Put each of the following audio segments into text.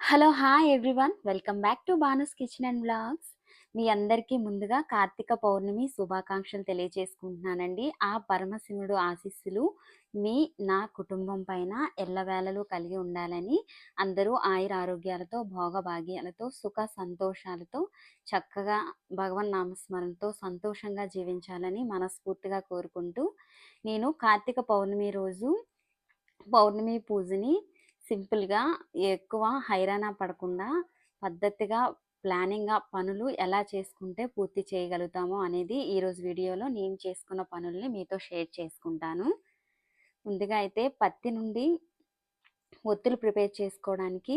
Hello hi everyone. Welcome back to బానస్ kitchen and blogs మీ అందరికీ ముందుగా కార్తీక పౌర్ణమి శుభాకాంక్షలు తెలియజేసుకుంటున్నానండి. ఆ పరమశివుడు ఆశీస్సులు మీ నా కుటుంబం పైన ఎల్లవేళలు కలిగి ఉండాలని అందరూ ఆయుర ఆరోగ్యాలతో భోగభాగ్యాలతో సుఖ సంతోషాలతో చక్కగా భగవన్ నామస్మరణతో సంతోషంగా జీవించాలని మనస్ఫూర్తిగా కోరుకుంటూ నేను కార్తీక పౌర్ణమి రోజు పౌర్ణమి పూజని సింపుల్‌గా ఎక్కువ హైరానా పడకుండా పద్ధతిగా, ప్లానింగ్‌గా పనులు ఎలా చేసుకుంటే పూర్తి చేయగలుగుతామో అనేది ఈరోజు వీడియోలో నేను చేసుకున్న పనుల్ని మీతో షేర్ చేసుకుంటాను. ముందుగా అయితే పత్తి నుండి ఒత్తులు ప్రిపేర్ చేసుకోవడానికి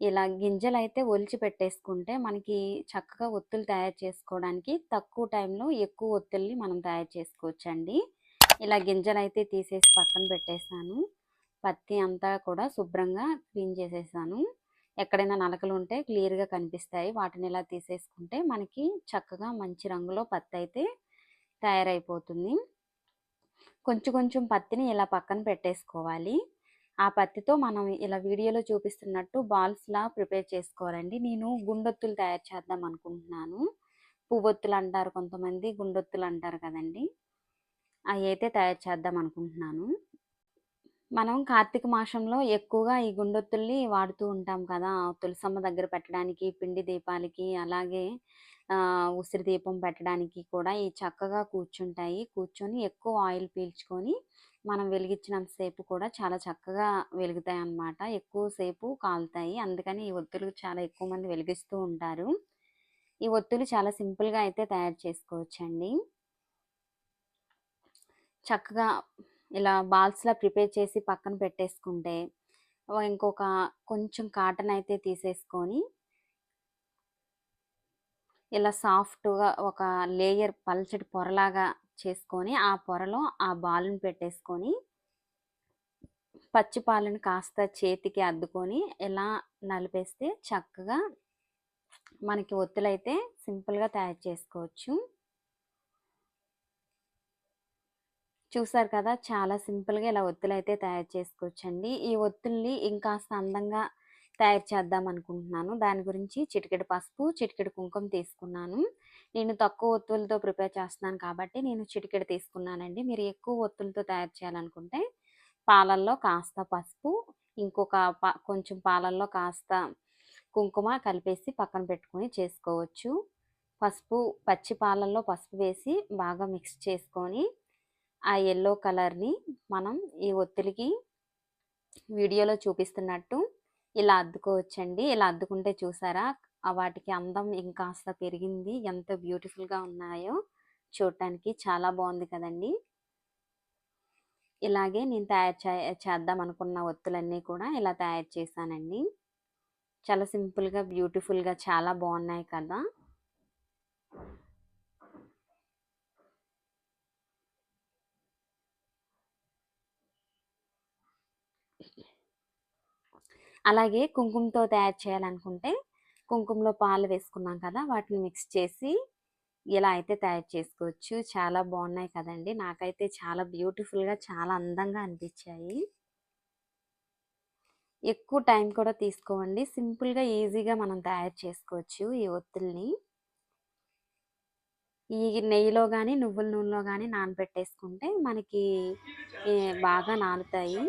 ఇలా గింజలైతే ఒలిచి పెట్టేసుకుంటే మనకి చక్కగా ఒత్తులు తయారు చేసుకోవడానికి తక్కువ టైంలో ఎక్కువ ఒత్తుల్ని మనం తయారు చేసుకోవచ్చండి. ఇలా గింజలైతే తీసేసి పక్కన పెట్టేసాను. పత్తి అంతా కూడా శుభ్రంగా క్లీన్ చేసేసాను. ఎక్కడైనా నలకలు ఉంటే క్లియర్‌గా కనిపిస్తాయి. వాటిని ఇలా తీసేసుకుంటే మనకి చక్కగా మంచి రంగులో పత్తి అయితే తయారైపోతుంది. కొంచెం కొంచెం పత్తిని ఇలా పక్కన పెట్టేసుకోవాలి. ఆ పత్తితో మనం ఇలా వీడియోలో చూపిస్తున్నట్టు బాల్స్‌లా ప్రిపేర్ చేసుకోవాలండి. నేను గుండొత్తులు తయారు చేద్దాం అనుకుంటున్నాను. పువ్వొత్తులు అంటారు కొంతమంది, గుండొత్తులు అంటారు కదండీ! అయితే తయారు చేద్దాం అనుకుంటున్నాను. మనం కార్తీక మాసంలో ఎక్కువగా ఈ గుండొత్తుల్ని వాడుతూ ఉంటాం కదా! తులసమ్మ దగ్గర పెట్టడానికి, పిండి దీపాలకి అలాగే ఉసిరి దీపం పెట్టడానికి కూడా ఈ చక్కగా కూర్చుంటాయి. కూర్చొని ఎక్కువ ఆయిల్ పీల్చుకొని మనం వెలిగించినంత సేపు కూడా చాలా చక్కగా వెలుగుతాయి అన్నమాట ఎక్కువసేపు కాలుతాయి. అందుకని ఈ ఒత్తులు చాలా ఎక్కువ మంది వెలిగిస్తూ ఉంటారు. ఈ ఒత్తులు చాలా సింపుల్‌గా అయితే తయారు చేసుకోవచ్చండి. చక్కగా ఇలా బాల్స్‌లా ప్రిపేర్ చేసి పక్కన పెట్టేసుకుంటే, ఇంకొక కొంచెం కాటన్ అయితే తీసేసుకొని ఇలా సాఫ్ట్‌గా ఒక లేయర్ పల్చటి పొరలాగా చేసుకొని, ఆ పొరలో ఆ బాల్‌ని పెట్టేసుకొని పచ్చి పాలను కాస్త చేతికి అద్దుకొని ఇలా నలిపేస్తే చక్కగా మనకి ఒత్తులైతే సింపుల్‌గా తయారు చేసుకోవచ్చు. చూసారు కదా! చాలా సింపుల్‌గా ఇలా ఒత్తులు అయితే తయారు చేసుకోవచ్చండి. ఈ ఒత్తుల్ని ఇంకాస్త అందంగా తయారు చేద్దాం అనుకుంటున్నాను. దాని గురించి చిటికెడు పసుపు, చిటికెడు కుంకుమ తీసుకున్నాను. నేను తక్కువ ఒత్తులతో ప్రిపేర్ చేస్తున్నాను కాబట్టి నేను చిటికెడు తీసుకున్నానండి. మీరు ఎక్కువ ఒత్తులతో తయారు చేయాలనుకుంటే పాలల్లో కాస్త పసుపు, ఇంకొక ప కొంచెం పాలల్లో కాస్త కుంకుమ కలిపేసి పక్కన పెట్టుకొని చేసుకోవచ్చు. పసుపు పచ్చి పాలల్లో పసుపు వేసి బాగా మిక్స్ చేసుకొని, ఆ ఎల్లో కలర్‌ని మనం ఈ ఒత్తిడికి వీడియోలో చూపిస్తున్నట్టు ఇలా అద్దుకోవచ్చండి. ఇలా అద్దుకుంటే చూసారా? వాటికి అందం ఇంకాస్త పెరిగింది. ఎంత బ్యూటిఫుల్‌గా ఉన్నాయో చూడటానికి చాలా బాగుంది కదండీ! ఇలాగే నేను తయారు చే చేద్దాం అనుకున్న ఒత్తులన్నీ కూడా ఇలా తయారు చేశానండి. చాలా సింపుల్‌గా, బ్యూటిఫుల్‌గా చాలా బాగున్నాయి కదా! అలాగే కుంకుమతో తయారు చేయాలనుకుంటే, కుంకుమలో పాలు వేసుకున్నాం కదా! వాటిని మిక్స్ చేసి ఇలా అయితే తయారు చేసుకోవచ్చు. చాలా బాగున్నాయి కదండీ! నాకైతే చాలా బ్యూటిఫుల్‌గా, చాలా అందంగా అనిపించాయి. ఎక్కువ టైం కూడా తీసుకోవండి. సింపుల్‌గా, ఈజీగా మనం తయారు చేసుకోవచ్చు ఈ ఒత్తుల్ని. ఈ నెయ్యిలో కానీ నువ్వుల నూనెలో కానీ నానబెట్టేసుకుంటే మనకి బాగా నానుతాయి.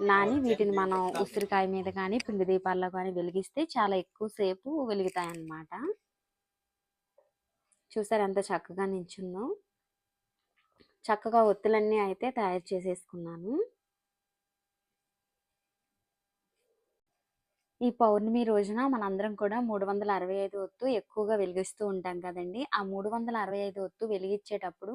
నాని వీటిని మనం ఉసిరికాయ మీద గాని, పిండి దీపాల్లో గాని వెలిగిస్తే చాలా ఎక్కువ సేపు వెలుగుతాయన్నమాట. చూసారా ఎంత చక్కగా నించుందో? చక్కగా ఒత్తులన్నీ అయితే తయారు చేసేసుకున్నాను. ఈ పౌర్ణమి రోజున మనందరం కూడా 365 ఒత్తు ఎక్కువగా వెలిగిస్తూ ఉంటాం కదండీ! ఆ 365 ఒత్తు వెలిగించేటప్పుడు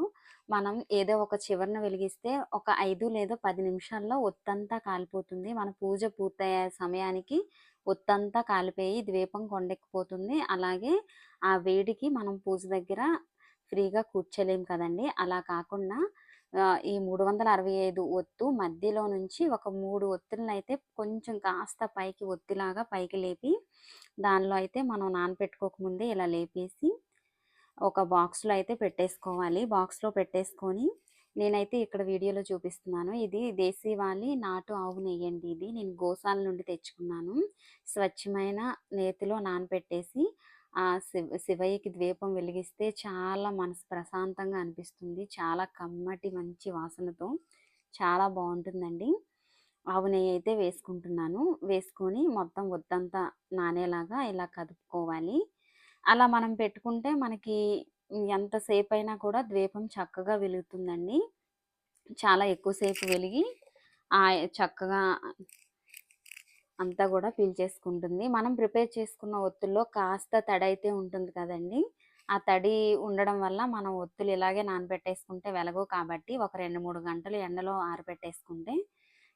మనం ఏదో ఒక చివరన వెలిగిస్తే ఒక ఐదు లేదా పది నిమిషాల్లో ఒత్తంతా కాలిపోతుంది. మన పూజ పూర్తయ్యే సమయానికి ఒత్తంతా కాలిపోయి ద్వీపం కొండెక్కిపోతుంది. అలాగే ఆ వేడికి మనం పూజ దగ్గర ఫ్రీగా కూర్చోలేం కదండీ! అలా కాకుండా ఈ మూడు వందల అరవై ఐదు ఒత్తు మధ్యలో నుంచి ఒక మూడు ఒత్తులను అయితే కొంచెం కాస్త పైకి ఒత్తిలాగా పైకి లేపి, దానిలో అయితే మనం నానపెట్టుకోక ముందే ఇలా లేపేసి, ఒక బాక్స్‌లో అయితే పెట్టేసుకోవాలి. బాక్స్‌లో పెట్టేసుకొని నేనైతే ఇక్కడ వీడియోలో చూపిస్తున్నాను. ఇది దేశీవాలి నాటు ఆవు నెయ్యండి. ఇది నేను గోసాల నుండి తెచ్చుకున్నాను. స్వచ్ఛమైన నేతిలో నానబెట్టేసి ఆ శివ శివయ్యకి ద్వీపం వెలిగిస్తే చాలా మనసు ప్రశాంతంగా అనిపిస్తుంది. చాలా కమ్మటి మంచి వాసనతో. చాలా బాగుంటుందండి. ఆవు నెయ్యి అయితే వేసుకుంటున్నాను. వేసుకొని మొత్తం వద్దంతా నానేలాగా ఇలా కదుపుకోవాలి. అలా మనం పెట్టుకుంటే మనకి ఎంతసేపు అయినా కూడా ద్వీపం చక్కగా వెలుగుతుందండి. చాలా ఎక్కువసేపు వెలిగి ఆ చక్కగా అంతా కూడా పీల్చేసుకుంటుంది మనం ప్రిపేర్ చేసుకున్న ఒత్తుల్లో కాస్త తడి అయితే ఉంటుంది కదండి. ఆ తడి ఉండడం వల్ల మనం ఒత్తులు ఇలాగే నానబెట్టేసుకుంటే వెలగవు కాబట్టి ఒక రెండు మూడు గంటలు ఎండలో ఆరబెట్టేసుకుంటే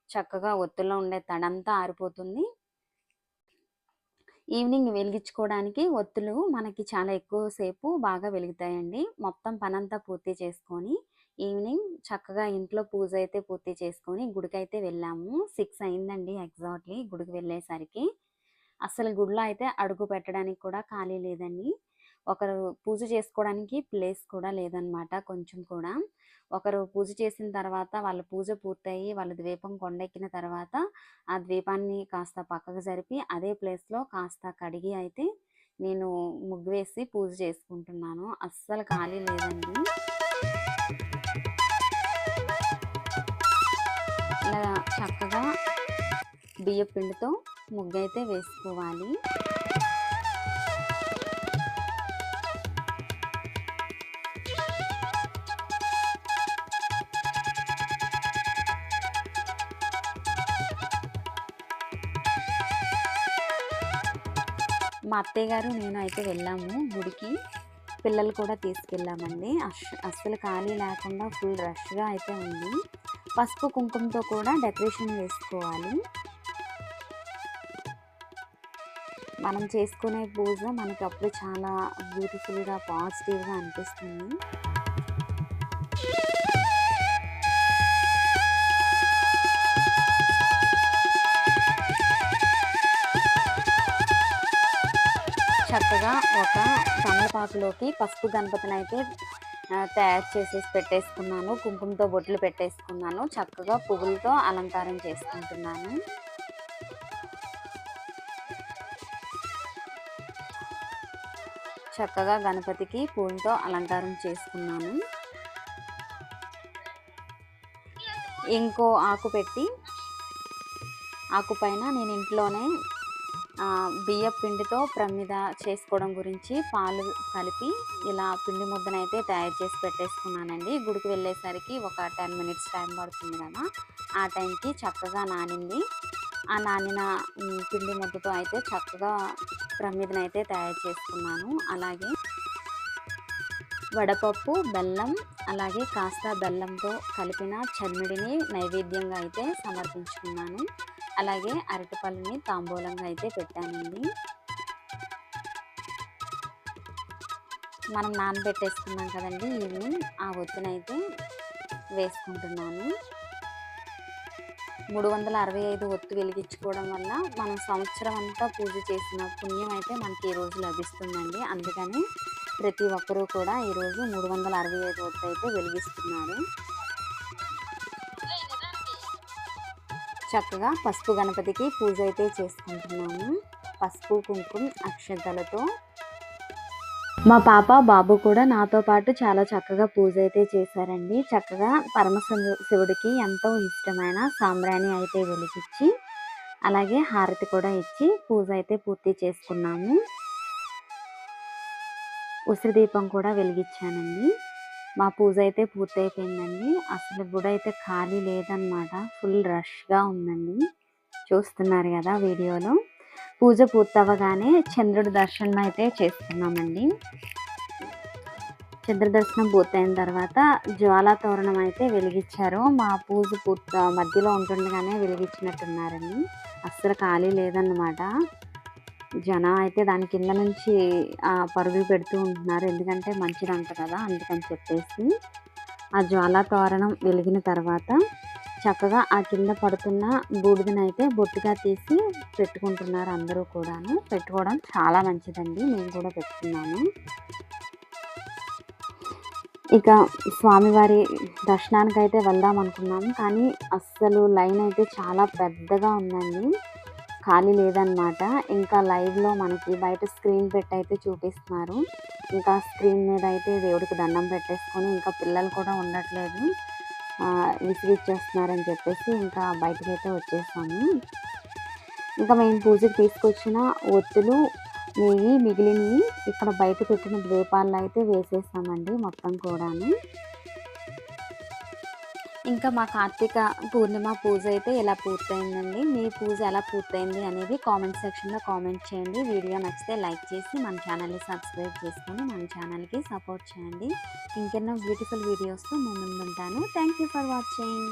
చక్కగా ఒత్తుల్లో ఉండే తడంతా ఆరిపోతుంది. ఈవినింగ్ వెలిగించుకోవడానికి ఒత్తులు మనకి చాలా ఎక్కువసేపు బాగా వెలుగుతాయండి. మొత్తం పనంతా పూర్తి చేసుకొని ఈవినింగ్ చక్కగా ఇంట్లో పూజ అయితే పూర్తి చేసుకొని గుడికి అయితే వెళ్ళాము. సిక్స్ అయిందండి ఎగ్జాక్ట్లీ గుడికి వెళ్ళేసరికి. అసలు గుడిలో అయితే అడుగు పెట్టడానికి కూడా ఖాళీ లేదండి. ఒకరు పూజ చేసుకోవడానికి ప్లేస్ కూడా లేదనమాట కొంచెం కూడా. ఒకరు పూజ చేసిన తర్వాత వాళ్ళ పూజ పూర్తయి వాళ్ళ ద్వీపం కొండెక్కిన తర్వాత ఆ ద్వీపాన్ని కాస్త పక్కకు జరిపి అదే ప్లేస్లో కాస్త కడిగి అయితే నేను ముగ్గు వేసి పూజ చేసుకుంటున్నాను. అస్సలు ఖాళీ లేదండి. బియ్య పిండితో ముగ్గు అయితే వేసుకోవాలి. మా అత్తయ్య గారు నేను అయితే వెళ్ళాము గుడికి. పిల్లలు కూడా తీసుకెళ్ళామండి. అస్ అస్సలు ఖాళీ లేకుండా ఫుల్ రష్గా అయితే ఉంది. పసుపు కుంకుమతో కూడా డెకరేషన్ వేసుకోవాలి మనం చేసుకునే పూజ మనకి అప్పుడు చాలా బ్యూటిఫుల్గా పాజిటివ్గా అనిపిస్తుంది. చక్కగా ఒక తమలపాకులోకి పసుపు గణపతిని అయితే తయారు చేసేసి పెట్టేసుకున్నాను. కుంకుమతో బొట్లు పెట్టేసుకున్నాను. చక్కగా పువ్వులతో అలంకారం చేసుకుంటున్నాను. చక్కగా గణపతికి పూలతో అలంకారం చేసుకున్నాను. ఇంకో ఆకు పెట్టి ఆకు పైన నేను ఇంట్లోనే బియ్య పిండితో ప్రమిద చేసుకోవడం గురించి పాలు కలిపి ఇలా పిండి ముద్దనైతే తయారు చేసి పెట్టేసుకున్నానండి. గుడికి వెళ్ళేసరికి ఒక టెన్ మినిట్స్ టైం పడుతుంది కదా ఆ టైంకి చక్కగా నానింది. ఆ నానిన పిండి ముద్దతో అయితే చక్కగా ప్రమిదనైతే తయారు చేసుకున్నాను. అలాగే వడపప్పు బెల్లం అలాగే కాస్త బెల్లంతో కలిపిన చన్మిడిని నైవేద్యంగా అయితే సమర్పించుకున్నాను. అలాగే అరటిపళ్ళని తాంబూలంగా అయితే పెట్టానండి. మనం నానబెట్టేసుకున్నాం కదండి ఈవినింగ్ ఆ ఒత్తునైతే వేసుకుంటున్నాను. మూడు వందల అరవై ఐదు ఒత్తు వెలిగించుకోవడం వల్ల మనం సంవత్సరం అంతా పూజ చేసిన పుణ్యం అయితే మనకి ఈరోజు లభిస్తుందండి. అందుకని ప్రతి ఒక్కరూ కూడా ఈరోజు మూడు వందల అరవై ఐదు ఒత్తు అయితే వెలిగిస్తున్నారు. చక్కగా పసుపు గణపతికి పూజ అయితే చేసుకుంటున్నాము. పసుపు కుంకుమ అక్షతలతో మా పాప బాబు కూడా నాతో పాటు చాలా చక్కగా పూజ అయితే చేశారండి. చక్కగా పరమ శివుడికి ఎంతో ఇష్టమైన సాంబ్రాణి అయితే వెలిగించి అలాగే హారతి కూడా ఇచ్చి పూజ అయితే పూర్తి చేసుకున్నాము. ఉసిరి దీపం కూడా వెలిగించానండి మా పూజ అయితే పూర్తి అయిపోయిందండి అసలు గుడి అయితే ఖాళీ లేదనమాట ఫుల్ రష్గా ఉందండి. చూస్తున్నారు కదా వీడియోలో. పూజ పూర్తవగానే చంద్రుడి దర్శనం అయితే చేసుకున్నామండి. చంద్ర దర్శనం పూర్తయిన తర్వాత జ్వాలా తోరణం అయితే వెలిగించారు. మా పూజ పూర్త మధ్యలో ఉంటుండగానే వెలిగించినట్టున్నారండి. అస్సలు ఖాళీ లేదన్నమాట. జనం అయితే దాని కింద నుంచి పరుగులు పెడుతూ ఉంటున్నారు. ఎందుకంటే మంచిదంట కదా అందుకని చెప్పేసి. ఆ జ్వాలా తోరణం వెలిగిన తర్వాత చక్కగా ఆ కింద పడుతున్న బూడిదనైతే బొట్టుగా తీసి పెట్టుకుంటున్నారు అందరూ కూడాను. పెట్టుకోవడం చాలా మంచిదండి. నేను కూడా పెట్టుకున్నాను. ఇక స్వామివారి దర్శనానికి అయితే వెళ్దాం అనుకున్నాము. కానీ అస్సలు లైన్ అయితే చాలా పెద్దగా ఉందండి. ఖాళీ లేదనమాట ఇంకా లైవ్లో మనకి బయట స్క్రీన్ పెట్టి అయితే చూపిస్తున్నారు. ఇంకా స్క్రీన్ మీద అయితే దేవుడికి దండం పెట్టేసుకొని ఇంకా పిల్లలు కూడా ఉండట్లేదు. విసిగిచ్చేస్తున్నారని చెప్పేసి ఇంకా బయటకు అయితే వచ్చేసాము. ఇంకా మేము పూజకి తీసుకొచ్చిన ఒత్తులు నెయ్యి మిగిలినవి ఇక్కడ బయట పెట్టిన ద్వీపాల్లో అయితే వేసేసామండి మొత్తం కూడాను. ఇంకా మా కార్తీక పూర్ణిమ పూజ అయితే ఎలా పూర్తయిందండి? మీ పూజ ఎలా పూర్తయింది అనేది కామెంట్ సెక్షన్లో కామెంట్ చేయండి. వీడియో నచ్చితే లైక్ చేసి మన ఛానల్ని సబ్స్క్రైబ్ చేసుకొని మన ఛానల్కి సపోర్ట్ చేయండి. ఇంకెన్నో బ్యూటిఫుల్ వీడియోస్తో నేను ముందుంటాను థ్యాంక్ యూ ఫర్ వాచింగ్.